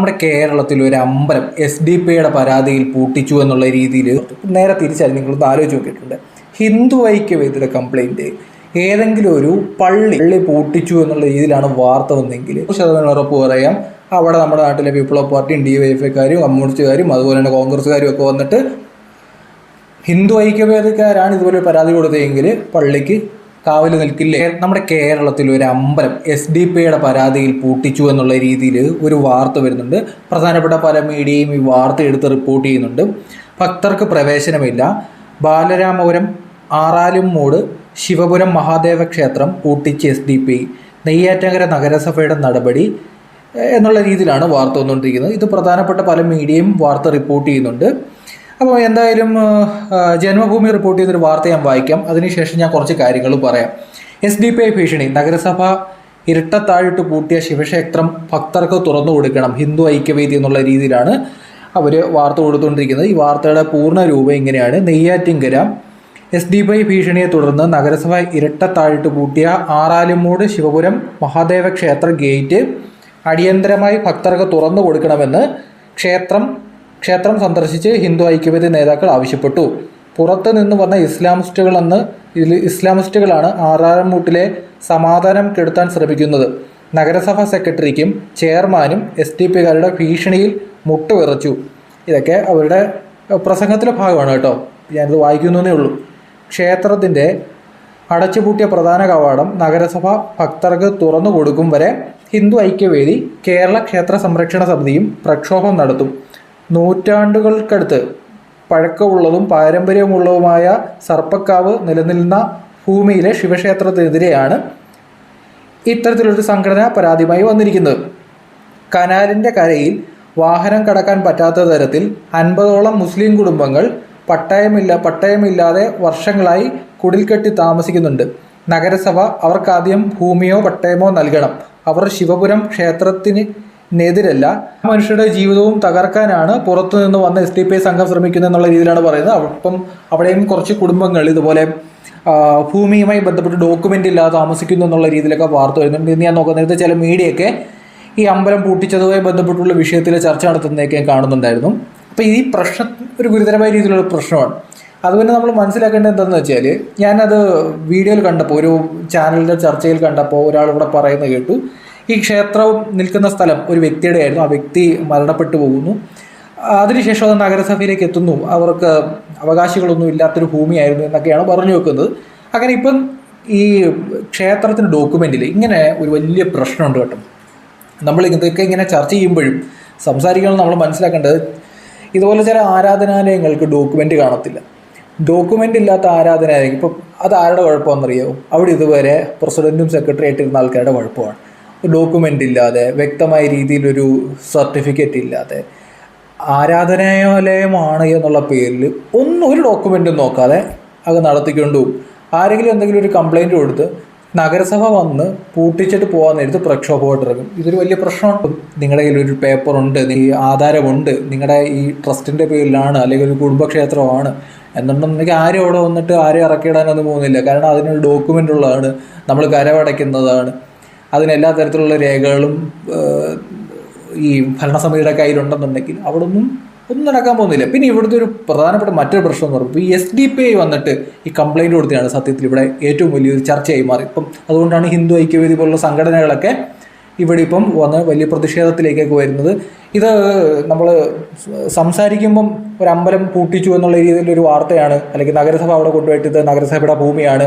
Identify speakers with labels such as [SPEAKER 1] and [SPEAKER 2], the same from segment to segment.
[SPEAKER 1] നമ്മുടെ കേരളത്തിൽ ഒരു അമ്പലം എസ് ഡി പിയുടെ പരാതിയിൽ പൂട്ടിച്ചു എന്നുള്ള രീതിയിൽ നേരെ തിരിച്ചായി നിങ്ങളൊന്ന് ആലോചിച്ച് നോക്കിയിട്ടുണ്ട്. ഹിന്ദു ഐക്യവേദിയുടെ കംപ്ലൈന്റ് ഏതെങ്കിലും ഒരു പള്ളി പള്ളി പൂട്ടിച്ചു എന്നുള്ള രീതിയിലാണ് വാർത്ത വന്നെങ്കിൽ ശതമാനം ഉറപ്പ് പറയാം. അവിടെ നമ്മുടെ നാട്ടിലെ പീപ്പിൾ ഓഫ് പാർട്ടിയും ഡി വൈ എഫ് ഐക്കാരും കമ്മ്യൂണിസ്റ്റുകാരും അതുപോലെ തന്നെ കോൺഗ്രസ്സുകാരും ഒക്കെ വന്നിട്ട് ഹിന്ദു ഐക്യവേദിക്കാരാണ് ഇതുപോലെ പരാതി കൊടുത്തതെങ്കിൽ പള്ളിക്ക് കാവൽ നിൽക്കില്ലേ? നമ്മുടെ കേരളത്തിൽ ഒരു അമ്പലം എസ് ഡി പിയുടെ പരാതിയിൽ പൂട്ടിച്ചു എന്നുള്ള രീതിയിൽ ഒരു വാർത്ത വരുന്നുണ്ട്. പ്രധാനപ്പെട്ട പല മീഡിയയും ഈ വാർത്ത എടുത്ത് റിപ്പോർട്ട് ചെയ്യുന്നുണ്ട്. ഭക്തർക്ക് പ്രവേശനമില്ല. ബാലരാമപുരം ആറാലും മൂട് ശിവപുരം മഹാദേവ ക്ഷേത്രം പൂട്ടിച്ച് എസ് ഡി പി. നെയ്യാറ്റങ്കര നഗരസഭയുടെ നടപടി എന്നുള്ള രീതിയിലാണ് വാർത്ത വന്നുകൊണ്ടിരിക്കുന്നത്. ഇത് പ്രധാനപ്പെട്ട പല മീഡിയയും വാർത്ത റിപ്പോർട്ട് ചെയ്യുന്നുണ്ട്. അപ്പോൾ എന്തായാലും ജന്മഭൂമി റിപ്പോർട്ട് ചെയ്തൊരു വാർത്ത ഞാൻ വായിക്കാം. അതിനുശേഷം ഞാൻ കുറച്ച് കാര്യങ്ങൾ പറയാം. എസ് ഡി പി ഐ ഭീഷണി. നഗരസഭ ഇരട്ടത്താഴിട്ട് പൂട്ടിയ ശിവക്ഷേത്രം ഭക്തർക്ക് തുറന്നു കൊടുക്കണം. ഹിന്ദു ഐക്യവേദി എന്നുള്ള രീതിയിലാണ് അവർ വാർത്ത കൊടുത്തുകൊണ്ടിരിക്കുന്നത്. ഈ വാർത്തയുടെ പൂർണ രൂപം ഇങ്ങനെയാണ്. നെയ്യാറ്റിങ്കര എസ് ഡി പി ഭീഷണിയെ തുടർന്ന് നഗരസഭ ഇരട്ടത്താഴിട്ട് പൂട്ടിയ ആറാലുമൂട് ശിവപുരം മഹാദേവ ക്ഷേത്ര ഗേറ്റ് അടിയന്തരമായി ഭക്തർക്ക് തുറന്നു കൊടുക്കണമെന്ന് ക്ഷേത്രം ക്ഷേത്രം സന്ദർശിച്ച് ഹിന്ദു ഐക്യവേദി നേതാക്കൾ ആവശ്യപ്പെട്ടു. പുറത്ത് നിന്ന് വന്ന ഇസ്ലാമിസ്റ്റുകളെന്ന് ഇസ്ലാമിസ്റ്റുകളാണ് ആറാറമ്മൂട്ടിലെ സമാധാനം കെടുത്താൻ ശ്രമിക്കുന്നത്. നഗരസഭാ സെക്രട്ടറിക്കും ചെയർമാനും എസ് ടി പിക്കാരുടെ ഭീഷണിയിൽ മുട്ടുവിറച്ചു. ഇതൊക്കെ അവരുടെ പ്രസംഗത്തിലെ ഭാഗമാണ് കേട്ടോ. ഞാനിത് വായിക്കുന്നതേ ഉള്ളൂ. ക്ഷേത്രത്തിന്റെ അടച്ചുപൂട്ടിയ പ്രധാന കവാടം നഗരസഭ ഭക്തർക്ക് തുറന്നു കൊടുക്കും വരെ ഹിന്ദു ഐക്യവേദി കേരള ക്ഷേത്ര സംരക്ഷണ സമിതിയും പ്രക്ഷോഭം നടത്തും. നൂറ്റാണ്ടുകൾക്കടുത്ത് പഴക്കമുള്ളതും പാരമ്പര്യമുള്ളതുമായ സർപ്പക്കാവ് നിലനിൽന്ന ഭൂമിയിലെ ശിവക്ഷേത്രത്തിനെതിരെയാണ് ഇത്തരത്തിലൊരു സംഘടന പരാതിയുമായി വന്നിരിക്കുന്നത്. കനാലിന്റെ കരയിൽ വാഹനം കടക്കാൻ പറ്റാത്ത തരത്തിൽ അൻപതോളം മുസ്ലിം കുടുംബങ്ങൾ പട്ടയമില്ല പട്ടയമില്ലാതെ വർഷങ്ങളായി കുടിൽ കെട്ടി താമസിക്കുന്നുണ്ട്. നഗരസഭ അവർക്കാദ്യം ഭൂമിയോ പട്ടയമോ നൽകണം. അവർ ശിവപുരം ക്ഷേത്രത്തിന് നെതിരല്ല. മനുഷ്യരുടെ ജീവിതവും തകർക്കാനാണ് പുറത്തു നിന്ന് വന്ന എസ് ഡി പി ഐ സംഘം ശ്രമിക്കുന്നത് എന്നുള്ള രീതിയിലാണ് പറയുന്നത്. അപ്പം അവിടെയും കുറച്ച് കുടുംബങ്ങൾ ഇതുപോലെ ഭൂമിയുമായി ബന്ധപ്പെട്ട് ഡോക്യുമെന്റ് ഇല്ലാതെ താമസിക്കുന്നു എന്നുള്ള രീതിയിലൊക്കെ വാർത്ത വരുന്നുണ്ട്. ഇന്ന് ഞാൻ നോക്കുന്നത് ചില മീഡിയയൊക്കെ ഈ അമ്പലം പൂട്ടിച്ചതുമായി ബന്ധപ്പെട്ടുള്ള വിഷയത്തിൽ ചർച്ച നടത്തുന്നതൊക്കെ കാണുന്നുണ്ടായിരുന്നു. അപ്പോൾ ഈ പ്രശ്നം ഒരു ഗുരുതരമായ രീതിയിലുള്ള പ്രശ്നമാണ്. അതുപോലെ നമ്മൾ മനസ്സിലാക്കേണ്ടത് എന്താണെന്ന് വെച്ചാൽ ഞാനത് വീഡിയോയിൽ കണ്ടപ്പോൾ ഒരു ചാനലിന്റെ ചർച്ചയിൽ കണ്ടപ്പോൾ ഒരാൾ ഇവിടെ പറയുന്നത് കേട്ടു. ഈ ക്ഷേത്രവും നിൽക്കുന്ന സ്ഥലം ഒരു വ്യക്തിയുടെ ആയിരുന്നു ആ വ്യക്തി മരണപ്പെട്ടു പോകുന്നു. അതിനുശേഷം അത് നഗരസഭയിലേക്ക് എത്തുന്നു. അവർക്ക് അവകാശികളൊന്നും ഇല്ലാത്തൊരു ഭൂമിയായിരുന്നു എന്നൊക്കെയാണ് പറഞ്ഞു വെക്കുന്നത്. അങ്ങനെ ഇപ്പം ഈ ക്ഷേത്രത്തിന് ഡോക്യുമെന്റിൽ ഇങ്ങനെ ഒരു വലിയ പ്രശ്നമുണ്ട് കേട്ടോ. നമ്മൾ ഇതൊക്കെ ഇങ്ങനെ ചർച്ച ചെയ്യുമ്പോഴും സംസാരിക്കണം നമ്മൾ മനസ്സിലാക്കേണ്ടത് ഇതുപോലെ ചില ആരാധനാലയങ്ങൾക്ക് ഡോക്യുമെന്റ് കാണത്തില്ല. ഡോക്യുമെന്റ് ഇല്ലാത്ത ആരാധനാലയം ഇപ്പം അത് ആരുടെ കുഴപ്പമെന്നറിയോ അവിടെ ഇതുവരെ പ്രസിഡന്റും സെക്രട്ടറിയായിട്ട് ഇരുന്ന ആൾക്കാരുടെ കുഴപ്പമാണ്. ഡോക്യുമെന്റ് ഇല്ലാതെ വ്യക്തമായ രീതിയിലൊരു സർട്ടിഫിക്കറ്റ് ഇല്ലാതെ ആരാധനാലയമാണ് എന്നുള്ള പേരിൽ ഒന്നും ഒരു ഡോക്യുമെന്റും നോക്കാതെ അത് നടത്തിക്കൊണ്ടും ആരെങ്കിലും എന്തെങ്കിലും ഒരു കംപ്ലൈന്റ് കൊടുത്ത് നഗരസഭ വന്ന് പൂട്ടിച്ചിട്ട് പോകാൻ നേരത്ത് പ്രക്ഷോഭമായിട്ട് ഇറങ്ങും ഇതൊരു വലിയ പ്രശ്നമുണ്ട് നിങ്ങളുടെ കയ്യിൽ ഒരു പേപ്പറുണ്ട് ഈ ആധാരമുണ്ട് നിങ്ങളുടെ ഈ ട്രസ്റ്റിന്റെ പേരിലാണ് അല്ലെങ്കിൽ ഒരു കുടുംബക്ഷേത്രമാണ് എന്നുണ്ടെന്നുണ്ടെങ്കിൽ ആരും അവിടെ വന്നിട്ട് ആരും ഇറക്കിയിടാനൊന്നും പോകുന്നില്ല. കാരണം അതിനൊരു ഡോക്യുമെന്റ് ഉള്ളതാണ് നമ്മൾ കരമടയ്ക്കുന്നതാണ് അതിന് എല്ലാ തരത്തിലുള്ള രേഖകളും ഈ ഭരണസമിതിയുടെ കയ്യിലുണ്ടെന്നുണ്ടെങ്കിൽ അവിടെ ഒന്നും ഒന്നും നടക്കാൻ പോകുന്നില്ല. പിന്നെ ഇവിടുത്തെ ഒരു പ്രധാനപ്പെട്ട മറ്റൊരു പ്രശ്നം എന്ന് പറയുമ്പോൾ ഈ എസ് ഡി പി ഐ വന്നിട്ട് ഈ കംപ്ലൈന്റ് കൊടുത്തതാണ് സത്യത്തിൽ ഇവിടെ ഏറ്റവും വലിയൊരു ചർച്ചയായി മാറി ഇപ്പം അതുകൊണ്ടാണ് ഹിന്ദു ഐക്യവേദി പോലുള്ള സംഘടനകളൊക്കെ ഇവിടെ ഇപ്പം വന്ന് വലിയ പ്രതിഷേധത്തിലേക്കൊക്കെ വരുന്നത്. ഇത് നമ്മൾ സംസാരിക്കുമ്പം ഒരു അമ്പലം പൂട്ടിച്ചു എന്നുള്ള രീതിയിലൊരു വാർത്തയാണ് അല്ലെങ്കിൽ നഗരസഭ അവിടെ കൊണ്ടുപോയിട്ട് ഇത് നഗരസഭയുടെ ഭൂമിയാണ്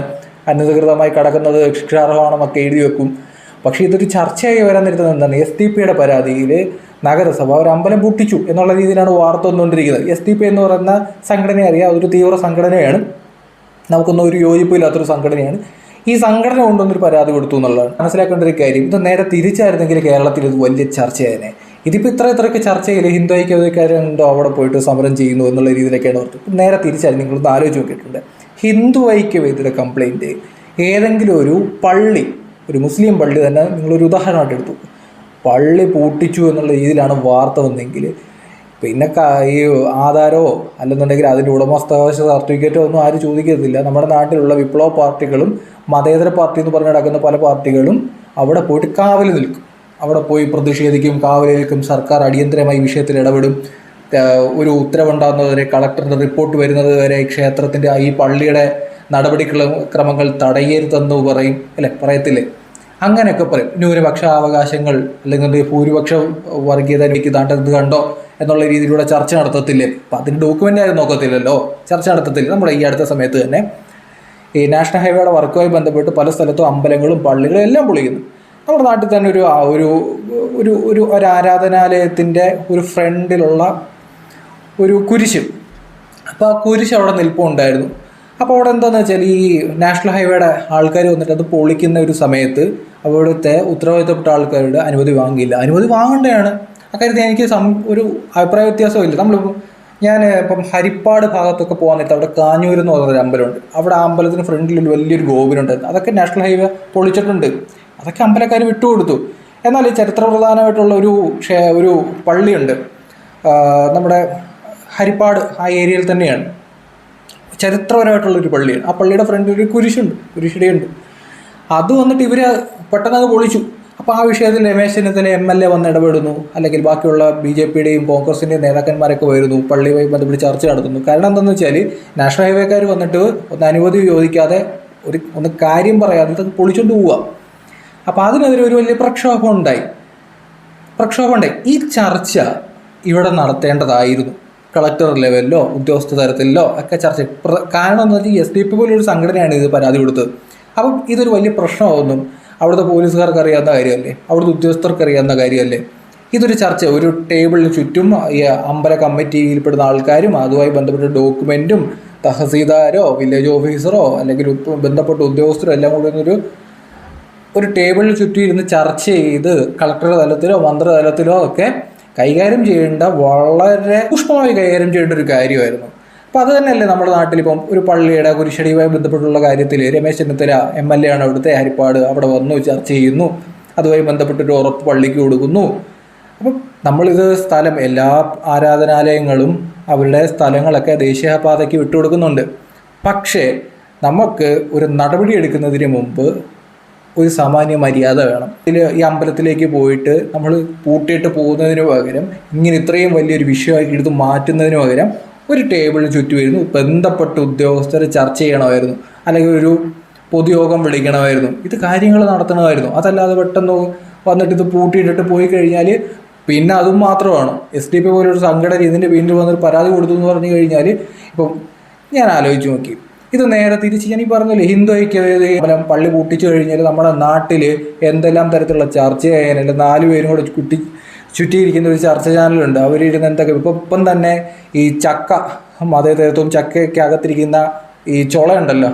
[SPEAKER 1] അനധികൃതമായി കിടക്കുന്നത് ശിക്ഷാർഹമാണെന്നൊക്കെ എഴുതി വെക്കും. പക്ഷേ ഇതൊരു ചർച്ചയായി വരാൻ നേരത്തെ എന്താണ്? എസ് ഡി പിയുടെ പരാതിയിൽ നഗരസഭ ഒരു അമ്പലം പൂട്ടിച്ചു എന്നുള്ള രീതിയിലാണ് വാർത്ത വന്നുകൊണ്ടിരിക്കുന്നത്. എസ് ഡി പി എന്ന് പറയുന്ന സംഘടന അറിയാം. അതൊരു തീവ്ര സംഘടനയാണ്. നമുക്കൊന്നും ഒരു യോജിപ്പില്ലാത്തൊരു സംഘടനയാണ്. ഈ സംഘടന കൊണ്ടൊന്നൊരു പരാതി കൊടുത്തു എന്നുള്ളതാണ്. മനസ്സിലാക്കേണ്ട ഒരു കാര്യം ഇത് നേരെ തിരിച്ചായിരുന്നെങ്കിൽ കേരളത്തിൽ ഇത് വലിയ ചർച്ചയായനെ. ഇതിപ്പോൾ ഇത്ര ഇത്രയൊക്കെ ചർച്ചയിൽ ഹിന്ദു ഐക്യവേദിക്കാരുണ്ടോ അവിടെ പോയിട്ട് സമരം ചെയ്യുന്നു എന്നുള്ള രീതിയിലൊക്കെയാണ് ഓർത്ത് നേരെ തിരിച്ചായിരുന്നു നിങ്ങളൊന്ന് ആലോചിച്ച് നോക്കിയിട്ടുണ്ട്. ഹിന്ദു ഐക്യവേദിയുടെ കംപ്ലൈന്റ് ഏതെങ്കിലും ഒരു പള്ളി ഒരു മുസ്ലിം പള്ളി തന്നെ നിങ്ങളൊരു ഉദാഹരണമായിട്ട് എടുത്തു. പള്ളി പൂട്ടിച്ചു എന്നുള്ള രീതിയിലാണ് വാർത്ത വന്നെങ്കിൽ പിന്നെ ഈ ആധാരമോ അല്ലെന്നുണ്ടെങ്കിൽ അതിന്റെ ഉടമസ്ഥാവകാശ സർട്ടിഫിക്കറ്റോ ഒന്നും ആരും ചോദിക്കത്തില്ല. നമ്മുടെ നാട്ടിലുള്ള വിപ്ലവ പാർട്ടികളും മതേതര പാർട്ടി എന്ന് പറഞ്ഞ് നടക്കുന്ന പല പാർട്ടികളും അവിടെ പോയിട്ട് കാവൽ നിൽക്കും. അവിടെ പോയി പ്രതിഷേധിക്കും കാവലേൽക്കും സർക്കാർ അടിയന്തരമായി വിഷയത്തിൽ ഇടപെടും. ഒരു ഉത്തരവുണ്ടാകുന്നത് വരെ കളക്ടറുടെ റിപ്പോർട്ട് വരുന്നത് വരെ ക്ഷേത്രത്തിന്റെ ഈ പള്ളിയുടെ നടപടി ക്രമങ്ങൾ തടയരുതെന്ന് പറയും അല്ലെ? പറയത്തില്ലേ? അങ്ങനെയൊക്കെ പറയും. ന്യൂനപക്ഷ അവകാശങ്ങൾ അല്ലെങ്കിൽ ഭൂരിപക്ഷ വർഗീയത എനിക്ക് താണ്ടത് കണ്ടോ എന്നുള്ള രീതിയിലൂടെ ചർച്ച നടത്തത്തില്ലേ? അപ്പം അതിന് ഡോക്യുമെന്റ് ആരും നോക്കത്തില്ലല്ലോ. ചർച്ച നടത്തത്തില്ല. നമ്മുടെ ഈ അടുത്ത സമയത്ത് തന്നെ ഈ നാഷണൽ ഹൈവേയുടെ വർക്കുമായി ബന്ധപ്പെട്ട് പല സ്ഥലത്തും അമ്പലങ്ങളും പള്ളികളും എല്ലാം പൊളിക്കുന്നു നമ്മുടെ നാട്ടിൽ തന്നെ ഒരു ഒരു ഒരു ഒരു ഒരു ആരാധനാലയത്തിന്റെ ഒരു ഫ്രണ്ടിലുള്ള ഒരു കുരിശ്. അപ്പോൾ ആ കുരിശ് അവിടെ നിൽപ്പുണ്ടായിരുന്നു. അപ്പോൾ അവിടെ എന്താണെന്ന് വെച്ചാൽ ഈ നാഷണൽ ഹൈവേയുടെ ആൾക്കാർ വന്നിട്ട് അത് പൊളിക്കുന്ന ഒരു സമയത്ത് അവിടുത്തെ ഉത്തരവാദിത്തപ്പെട്ട ആൾക്കാരുടെ അനുമതി വാങ്ങിയില്ല. അനുമതി വാങ്ങേണ്ടതാണ്. അക്കാര്യത്തിൽ എനിക്ക് സം ഒരു അഭിപ്രായ വ്യത്യാസമില്ല. നമ്മളിപ്പം ഞാൻ ഇപ്പം ഹരിപ്പാട് ഭാഗത്തൊക്കെ പോകാൻ നേരത്ത് അവിടെ കാഞ്ഞൂർ എന്ന് പറഞ്ഞൊരു അമ്പലമുണ്ട്. അവിടെ ആ അമ്പലത്തിന് ഫ്രണ്ടിൽ ഒരു വലിയൊരു ഗോപുരമുണ്ടായിരുന്നു അതൊക്കെ നാഷണൽ ഹൈവേ പൊളിച്ചിട്ടുണ്ട്. അതൊക്കെ അമ്പലക്കാർ വിട്ടുകൊടുത്തു. എന്നാൽ ഈ ചരിത്രപ്രധാനമായിട്ടുള്ള ഒരു ഒരു പള്ളിയുണ്ട്. നമ്മുടെ ഹരിപ്പാട് ആ ഏരിയയിൽ തന്നെയാണ്. ചരിത്രപരമായിട്ടുള്ള ഒരു പള്ളിയാണ്. ആ പള്ളിയുടെ ഫ്രണ്ടിൽ ഒരു കുരിശുണ്ട് കുരിശിടയുണ്ട്. അത് വന്നിട്ട് ഇവർ പെട്ടെന്ന് അത് പൊളിച്ചു. അപ്പോൾ ആ വിഷയത്തിൽ Ramesh Chennithala M L A വന്ന് ഇടപെടുന്നു. അല്ലെങ്കിൽ ബാക്കിയുള്ള ബി ജെ പിയുടെയും കോൺഗ്രസിന്റെയും നേതാക്കന്മാരൊക്കെ വരുന്നു. പള്ളിയുമായി ബന്ധപ്പെട്ട് ചർച്ച നടത്തുന്നു. കാരണം എന്താണെന്ന് വെച്ചാൽ നാഷണൽ ഹൈവേക്കാർ വന്നിട്ട് ഒന്ന് അനുമതി ചോദിക്കാതെ ഒരു ഒന്ന് കാര്യം പറയാതെ പൊളിച്ചുകൊണ്ട് പോവുക അപ്പോൾ അതിനെതിരെ ഒരു വലിയ പ്രക്ഷോഭം ഉണ്ടായി. പ്രക്ഷോഭം ഉണ്ടായി. ഈ ചർച്ച ഇവിടെ നടത്തേണ്ടതായിരുന്നു. കളക്ടർ ലെവലിലോ ഉദ്യോഗസ്ഥ തലത്തിലോ ഒക്കെ ചർച്ച കാരണം എന്ന് വെച്ചാൽ എസ് ഡി പി പോലൊരു സംഘടനയാണ് ഇത് പരാതി കൊടുത്തത്. അപ്പം ഇതൊരു വലിയ പ്രശ്നമാവുന്നു. അവിടുത്തെ പോലീസുകാർക്ക് അറിയാവുന്ന കാര്യമല്ലേ? അവിടുത്തെ ഉദ്യോഗസ്ഥർക്ക് അറിയാവുന്ന കാര്യമല്ലേ? ഇതൊരു ചർച്ച. ഒരു ടേബിളിന് ചുറ്റും ഈ അമ്പല കമ്മിറ്റിയിൽപ്പെടുന്ന ആൾക്കാരും അതുമായി ബന്ധപ്പെട്ട ഡോക്യുമെന്റും തഹസീൽദാരോ വില്ലേജ് ഓഫീസറോ അല്ലെങ്കിൽ ബന്ധപ്പെട്ട ഉദ്യോഗസ്ഥരോ എല്ലാം കൂടി ഒരു ഒരു ടേബിളിന് ചുറ്റും ഇരുന്ന് ചർച്ച ചെയ്ത് കളക്ടർ തലത്തിലോ മന്ത്രി തലത്തിലോ ഒക്കെ കൈകാര്യം ചെയ്യേണ്ട വളരെ സൂക്ഷ്മമായി കൈകാര്യം ചെയ്യേണ്ട ഒരു കാര്യമായിരുന്നു. അപ്പം അത് തന്നെയല്ലേ നമ്മുടെ നാട്ടിൽ ഇപ്പം ഒരു പള്ളിയുടെ കുരിശടിയുമായി ബന്ധപ്പെട്ടുള്ള കാര്യത്തിൽ Ramesh Chennithala M L A ആണ് അവിടുത്തെ ഹരിപ്പാട് അവിടെ വന്നു ചർച്ച ചെയ്യുന്നു. അതുമായി ബന്ധപ്പെട്ടൊരു ഉറപ്പ് പള്ളിക്ക് കൊടുക്കുന്നു. അപ്പം നമ്മളിത് സ്ഥലം എല്ലാ ആരാധനാലയങ്ങളും അവരുടെ സ്ഥലങ്ങളൊക്കെ ദേശീയപാതയ്ക്ക് വിട്ടുകൊടുക്കുന്നുണ്ട്. പക്ഷേ നമുക്ക് ഒരു നടപടി എടുക്കുന്നതിന് മുമ്പ് ഒരു സാമാന്യ മര്യാദ വേണം. ഇതിൽ ഈ അമ്പലത്തിലേക്ക് പോയിട്ട് നമ്മൾ പൂട്ടിയിട്ട് പോകുന്നതിന് പകരം ഇങ്ങനെ ഇത്രയും വലിയൊരു വിഷയമായിട്ട് എടുത്ത് മാറ്റുന്നതിന് പകരം ഒരു ടേബിളിന് ചുറ്റുമായിരുന്നു. ബന്ധപ്പെട്ട ഉദ്യോഗസ്ഥർ ചർച്ച ചെയ്യണമായിരുന്നു. അല്ലെങ്കിൽ ഒരു പൊതുയോഗം വിളിക്കണമായിരുന്നു. ഇത് കാര്യങ്ങൾ നടത്തണമായിരുന്നു. അതല്ലാതെ പെട്ടെന്ന് വന്നിട്ട് ഇത് പൂട്ടിയിട്ടിട്ട് പോയി കഴിഞ്ഞാൽ പിന്നെ അതും മാത്രമാണ്. എസ് ഡി പി പോലൊരു സംഘടന ഇതിന്റെ പിന്നിൽ വന്നൊരു പരാതി കൊടുത്തു എന്ന് പറഞ്ഞു കഴിഞ്ഞാൽ ഇപ്പം ഞാൻ ആലോചിച്ച് നോക്കി. ഇത് നേരെ തിരിച്ച് ഞാൻ ഈ പറഞ്ഞില്ലേ ഹിന്ദു അമ്പലം പള്ളി പൂട്ടിച്ചു കഴിഞ്ഞാൽ നമ്മുടെ നാട്ടിൽ എന്തെല്ലാം തരത്തിലുള്ള ചർച്ച ചെയ്യാനല്ല നാല് പേരും കൂടെ കുട്ടി ചുറ്റിയിരിക്കുന്ന ഒരു ചർച്ച ചാനലുണ്ട്. അവരിരുന്ന് എന്തൊക്കെ ഇപ്പം ഇപ്പം തന്നെ ഈ ചക്ക മതേതരത്വം ചക്കയൊക്കെ അകത്തിരിക്കുന്ന ഈ ചുള ഉണ്ടല്ലോ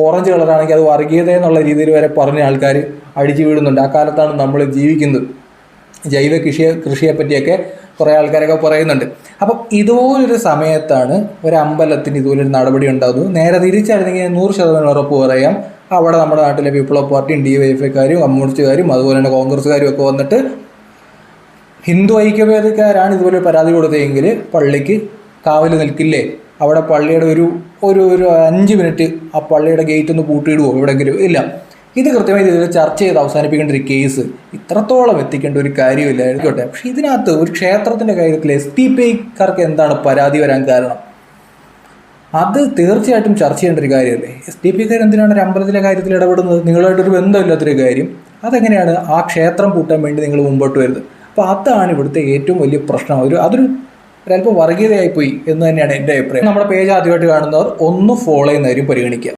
[SPEAKER 1] ഓറഞ്ച് കളറാണെങ്കിൽ അത് വർഗീയത എന്നുള്ള രീതിയിൽ വരെ പറഞ്ഞ ആൾക്കാർ അടിച്ചു വീഴുന്നുണ്ട്. ആ കാലത്താണ് നമ്മൾ ജീവിക്കുന്നത്. ജൈവ കൃഷിയെ കൃഷിയെ പറ്റിയൊക്കെ കുറേ ആൾക്കാരൊക്കെ പറയുന്നുണ്ട്. അപ്പം ഇതുപോലൊരു സമയത്താണ് ഒരു അമ്പലത്തിന് ഇതുപോലൊരു നടപടി ഉണ്ടാകുന്നത്. നേരെ തിരിച്ചായിരുന്നെങ്കിൽ നൂറ് ശതമാനം ഉറപ്പ് പറയാം. അവിടെ നമ്മുടെ നാട്ടിലെ വിപ്ലവ പാർട്ടിയും ഡി വൈ എഫ് ഐക്കാരും കമ്മ്യൂണിസ്റ്റുകാരും അതുപോലെ തന്നെ കോൺഗ്രസ്സുകാരും ഒക്കെ വന്നിട്ട് ഹിന്ദു ഐക്യവേദിക്കാരാണ് ഇതുപോലെ പരാതി കൊടുത്തതെങ്കിൽ പള്ളിക്ക് കാവൽ നിൽക്കില്ലേ? അവിടെ പള്ളിയുടെ ഒരു ഒരു ഒരു അഞ്ച് മിനിറ്റ് ആ പള്ളിയുടെ ഗേറ്റ് ഒന്ന് പൂട്ടിയിടുവോ? എവിടെയെങ്കിലും ഇല്ല. ഇത് കൃത്യമായി രീതിയിൽ ചർച്ച ചെയ്ത് അവസാനിപ്പിക്കേണ്ട ഒരു കേസ് ഇത്രത്തോളം എത്തിക്കേണ്ട ഒരു കാര്യമില്ല. ആയിക്കോട്ടെ. പക്ഷെ ഇതിനകത്ത് ഒരു ക്ഷേത്രത്തിന്റെ കാര്യത്തിൽ എസ് ടി പി ഐക്കാർക്ക് എന്താണ് പരാതി വരാൻ കാരണം? അത് തീർച്ചയായിട്ടും ചർച്ച ചെയ്യേണ്ട ഒരു കാര്യമല്ലേ? എസ് ടി പിക്കാർ എന്തിനാണ് ഒരു അമ്പലത്തിലെ കാര്യത്തിൽ ഇടപെടുന്നത്? നിങ്ങളുമായിട്ടൊരു ബന്ധമില്ലാത്തൊരു കാര്യം. അതെങ്ങനെയാണ് ആ ക്ഷേത്രം പൂട്ടാൻ വേണ്ടി നിങ്ങൾ മുമ്പോട്ട് വരുന്നത്? അപ്പോൾ അതാണ് ഇവിടുത്തെ ഏറ്റവും വലിയ പ്രശ്നം. ഒരു അതൊരു ഒരല്പം വർഗീയതയായിപ്പോയി എന്ന് തന്നെയാണ് എന്റെ അഭിപ്രായം. നമ്മുടെ പേജ് ആദ്യമായിട്ട് കാണുന്നവർ ഒന്ന് ഫോളോ ചെയ്യുന്നവരും പരിഗണിക്കുക.